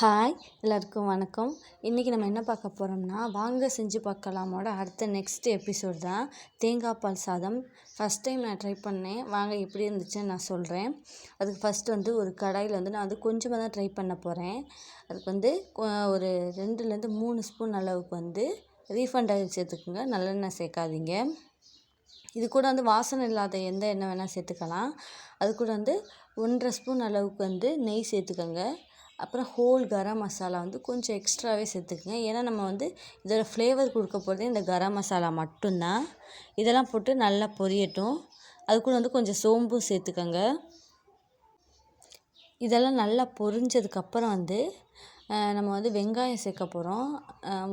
Hi எல்லாருக்கும் வணக்கம். இன்றைக்கி நம்ம என்ன பார்க்க போகிறோம்னா வாங்க செஞ்சு பார்க்கலாமோட அடுத்த நெக்ஸ்ட் எபிசோட் தான். தேங்காய் பால் சாதம். ஃபஸ்ட் டைம் நான் ட்ரை பண்ணேன். வாங்க எப்படி இருந்துச்சுன்னு நான் சொல்கிறேன் அதுக்கு ஃபஸ்ட்டு வந்து ஒரு கடாயில் வந்து நான் வந்து கொஞ்சமாக தான் ட்ரை பண்ண போகிறேன் அதுக்கு வந்து ஒரு ரெண்டுலேருந்து மூணு ஸ்பூன் அளவுக்கு வந்து ரீஃபண்ட் ஆயில் சேர்த்துக்குங்க. நல்லெண்ணெய் சேர்க்காதீங்க. இது கூட வந்து வாசனை இல்லாத எந்த எண்ணெய் வேணால் சேர்த்துக்கலாம். அது கூட வந்து ஒன்றரை ஸ்பூன் அளவுக்கு வந்து நெய் சேர்த்துக்கோங்க. அப்புறம் ஹோல் கரம் மசாலா வந்து கொஞ்சம் எக்ஸ்ட்ராவே சேர்த்துக்குங்க. ஏன்னா நம்ம வந்து இதோட ஃப்ளேவர் கொடுக்க போகிறது இந்த கரம் மசாலா மட்டும்தான். இதெல்லாம் போட்டு நல்லா பொரியட்டும். அது கூட வந்து கொஞ்சம் சோம்பும் சேர்த்துக்கோங்க. இதெல்லாம் நல்லா பொரிஞ்சதுக்கப்புறம் வந்து நம்ம வந்து வெங்காயம் சேர்க்க போகிறோம்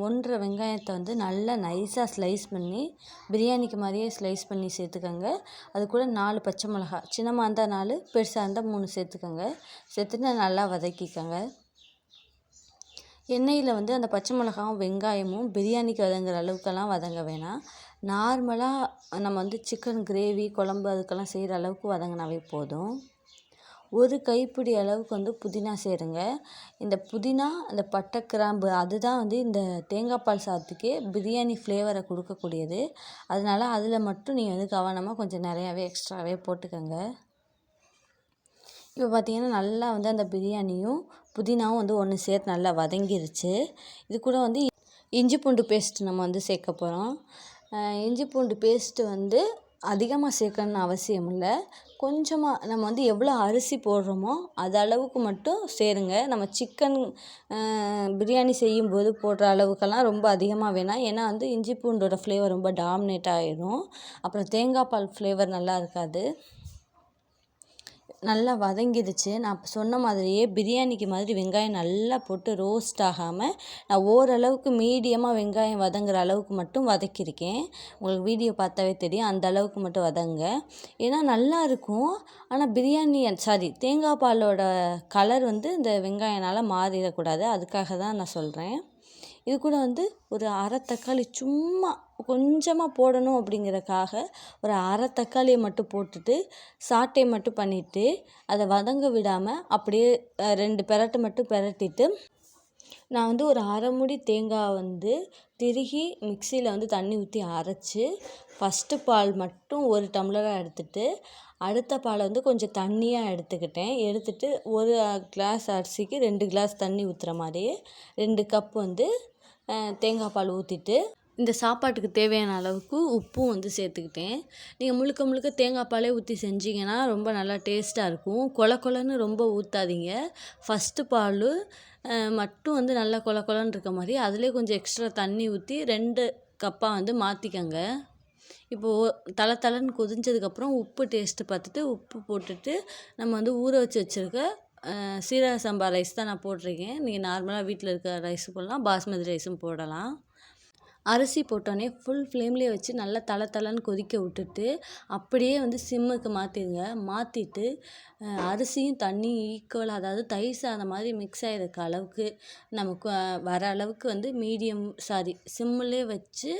ஒன்றரை வெங்காயத்தை வந்து நல்லா நைஸாக ஸ்லைஸ் பண்ணி பிரியாணிக்கு மாதிரியே ஸ்லைஸ் பண்ணி சேர்த்துக்கோங்க. அது கூட நாலு பச்சை மிளகா சின்னமாக இருந்தால் நாலு பெருசாக இருந்தால் மூணு சேர்த்துக்கோங்க. சேர்த்துட்டு நல்லா வதக்கிக்கோங்க. எண்ணெயில் வந்து அந்த பச்சை மிளகாவும் வெங்காயமும் பிரியாணிக்கு வதங்குற அளவுக்கெல்லாம் வதங்க வேணாம். நார்மலாக நம்ம வந்து சிக்கன் கிரேவி குழம்பு அதுக்கெல்லாம் செய்கிற அளவுக்கு வதங்கினாவே போதும். ஒரு கைப்பிடி அளவுக்கு வந்து புதினா சேருங்க. இந்த புதினா அந்த பட்டை கிராம்பு அதுதான் வந்து இந்த தேங்காய் பால் சாதத்துக்கே பிரியாணி ஃப்ளேவரை கொடுக்கக்கூடியது. அதனால் அதில் மட்டும் நீங்கள் வந்து கவனமாக கொஞ்சம் நிறையாவே எக்ஸ்ட்ராவே போட்டுக்கோங்க. இப்போ பார்த்தீங்கன்னா நல்லா வந்து அந்த பிரியாணியும் புதினாவும் வந்து ஒன்று சேர்த்து நல்லா வதங்கிருச்சு. இது கூட வந்து இஞ்சி பூண்டு பேஸ்ட் நம்ம வந்து சேர்க்க போகிறோம் இஞ்சி பூண்டு பேஸ்ட்டு வந்து அதிகமாக சேர்க்கணுன்னு அவசியம் இல்லை. கொஞ்சமாக நம்ம வந்து எவ்வளோ அரிசி போடுறோமோ அது அளவுக்கு மட்டும் சேருங்க. நம்ம சிக்கன் பிரியாணி செய்யும்போது போடுற அளவுக்கெல்லாம் ரொம்ப அதிகமாக வேணாம் ஏன்னா வந்து இஞ்சி பூண்டோட ஃப்ளேவர் ரொம்ப டாமினேட் ஆகிடும் அப்புறம் தேங்காய் பால் ஃப்ளேவர் நல்லா இருக்காது. நல்லா வதங்கிடுச்சு. நான் சொன்ன மாதிரியே பிரியாணிக்கு மாதிரி வெங்காயம் நல்லா போட்டு ரோஸ்ட் ஆகாமல் நான் ஓரளவுக்கு மீடியமாக வெங்காயம் வதங்குற அளவுக்கு மட்டும் வதக்கியிருக்கேன். உங்களுக்கு வீடியோ பார்த்தாவே தெரியும் அந்த அளவுக்கு மட்டும் வதங்க. ஏன்னா நல்லா இருக்கும். ஆனால் பிரியாணி சாரி தேங்காய் பாலோட கலர் வந்து இந்த வெங்காயனால் மாறிடக்கூடாது. அதுக்காக தான் நான் சொல்கிறேன் இது கூட வந்து ஒரு அரை தக்காளி சும்மா கொஞ்சமாக போடணும் அப்படிங்கிறக்காக ஒரு அரை தக்காளியை மட்டும் போட்டுட்டு சாட்டை மட்டும் பண்ணிவிட்டு அதை வதங்க விடாமல் அப்படியே ரெண்டு பெரட்டு மட்டும் பெரட்டிட்டு நான் வந்து ஒரு அரை முடி தேங்காய் வந்து திருகி மிக்சியில் வந்து தண்ணி ஊற்றி அரைச்சி ஃபஸ்ட்டு பால் மட்டும் ஒரு டம்ளராக எடுத்துகிட்டு அடுத்த பாலை வந்து கொஞ்சம் தண்ணியாக எடுத்துக்கிட்டேன். எடுத்துகிட்டு ஒரு கிளாஸ் அரிசிக்கு ரெண்டு கிளாஸ் தண்ணி ஊற்றுற மாதிரி ரெண்டு கப் வந்து தேங்காய் பால் ஊற்றிட்டு இந்த சாப்பாட்டுக்கு தேவையான அளவுக்கு உப்பும் வந்து சேர்த்துக்கிட்டேன். நீங்கள் முழுக்க முழுக்க தேங்காய் பாலே ஊற்றி செஞ்சிங்கன்னா ரொம்ப நல்லா டேஸ்ட்டாக இருக்கும். கொல கொலன்னு ரொம்ப ஊற்றாதீங்க ஃபஸ்ட்டு பால் மட்டும் வந்து நல்லா கொல கொலன்னு இருக்க மாதிரி அதிலே கொஞ்சம் எக்ஸ்ட்ரா தண்ணி ஊற்றி ரெண்டு கப்பாக வந்து மாற்றிக்கங்க இப்போது தலை தலைன்னு கொதிஞ்சதுக்கப்புறம் உப்பு டேஸ்ட்டு பார்த்துட்டு உப்பு போட்டுட்டு நம்ம வந்து ஊற வச்சு வச்சுருக்க சீரக சம்பா ரைஸ் தான் நான் போட்டிருக்கேன். நீங்கள் நார்மலாக வீட்டில் இருக்கிற ரைஸ் போடலாம் பாஸ்மதி ரைஸும் போடலாம். அரிசி போட்டோடனே ஃபுல் ஃப்ளேம்லேயே வச்சு நல்லா தள தளன்னு கொதிக்க விட்டுட்டு அப்படியே வந்து சிம்முக்கு மாற்றிடுங்க மாற்றிட்டு அரிசியும் தண்ணியும் ஈக்குவலாக அதாவது தயிர் சாதம் மாதிரி மிக்ஸ் ஆகிருக்க அளவுக்கு நமக்கு வர அளவுக்கு வந்து மீடியம் சாரி சிம்முலேயே வச்சு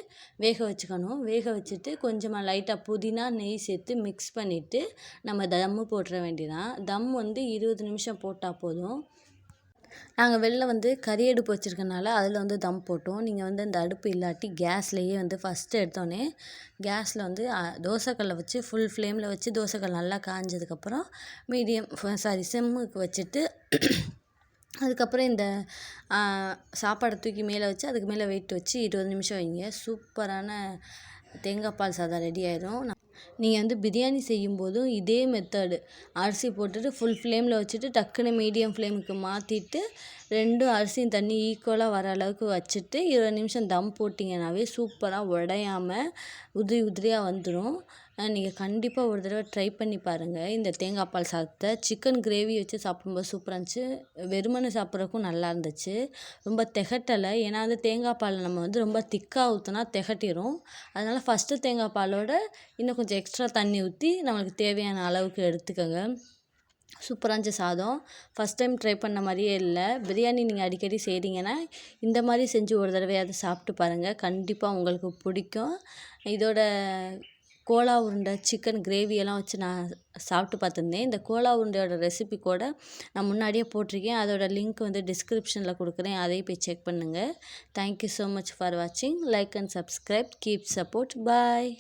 வேக வச்சுக்கணும். வேக வச்சுட்டு கொஞ்சமாக லைட்டாக புதினா நெய் சேர்த்து மிக்ஸ் பண்ணிவிட்டு நம்ம தம்மு போட்டுற வேண்டியதான் தம் வந்து இருபது நிமிஷம் போட்டால் போதும். நாங்கள் வெளில வந்து கறி அடுப்பு வச்சுருக்கனால அதில் வந்து தம் போட்டோம். நீங்கள் வந்து அந்த அடுப்பு இல்லாட்டி கேஸ்லேயே வந்து ஃபஸ்ட்டு எடுத்தோடனே கேஸில் வந்து தோசைக்கல்லை வச்சு ஃபுல் ஃப்ளேமில் வச்சு தோசைக்கல் நல்லா காஞ்சதுக்கப்புறம் மீடியம் சாரி செம்முக்கு வச்சுட்டு அதுக்கப்புறம் இந்த சாப்பாடை தூக்கி மேலே வச்சு அதுக்கு மேலே வெயிட் வச்சு இருபது நிமிஷம் வைங்க. சூப்பரான தேங்காய் பால் சாதம் ரெடி ஆயிடும் நீங்கள் வந்து பிரியாணி செய்யும்போதும் இதே மெத்தடு அரிசி போட்டுட்டு ஃபுல் ஃப்ளேமில் வச்சுட்டு டக்குன்னு மீடியம் ஃப்ளேமுக்கு மாற்றிட்டு ரெண்டும் அரிசியும் தண்ணி ஈக்குவலாக வர அளவுக்கு வச்சுட்டு இருபது நிமிஷம் தம் போட்டிங்கனாவே சூப்பராக உடையாமல் உதிரி உதிரியாக வந்துடும் நீங்கள் கண்டிப்பாக ஒரு தடவை ட்ரை பண்ணி பாருங்கள் இந்த தேங்காய் பால் சாதத்தை. சிக்கன் கிரேவி வச்சு சாப்பிடும்போது சூப்பராக இருந்துச்சு. வெறுமனை சாப்பிட்றக்கும் நல்லா இருந்துச்சு. ரொம்ப திகட்டலை. ஏன்னா வந்து தேங்காய் பால் நம்ம வந்து ரொம்ப திக்காக ஊற்றினா திகட்டிடும் அதனால் ஃபஸ்ட்டு தேங்காய் பாலோட இன்னும் கொஞ்சம் எக்ஸ்ட்ரா தண்ணி ஊற்றி நம்மளுக்கு தேவையான அளவுக்கு எடுத்துக்கோங்க. சூப்பராக இருந்துச்சு சாதம். ஃபஸ்ட் டைம் ட்ரை பண்ண மாதிரியே இல்லை. பிரியாணி நீங்கள் அடிக்கடி செய்கிறீங்கன்னா இந்த மாதிரி செஞ்சு ஒரு தடவையாவது சாப்பிட்டு பாருங்கள் கண்டிப்பாக உங்களுக்கு பிடிக்கும். இதோட கோலா உருண்டை சிக்கன் கிரேவி எல்லாம் வச்சு நான் சாப்பிட்டு பார்த்துருந்தேன். இந்த கோலா உருண்டையோட ரெசிபி கூட நான் முன்னாடியே போட்டிருக்கேன். அதோட லிங்க் வந்து டிஸ்கிரிப்ஷனில் கொடுக்குறேன். அதையும் போய் செக் பண்ணுங்கள் thank you so much for வாட்சிங் like and subscribe keep support bye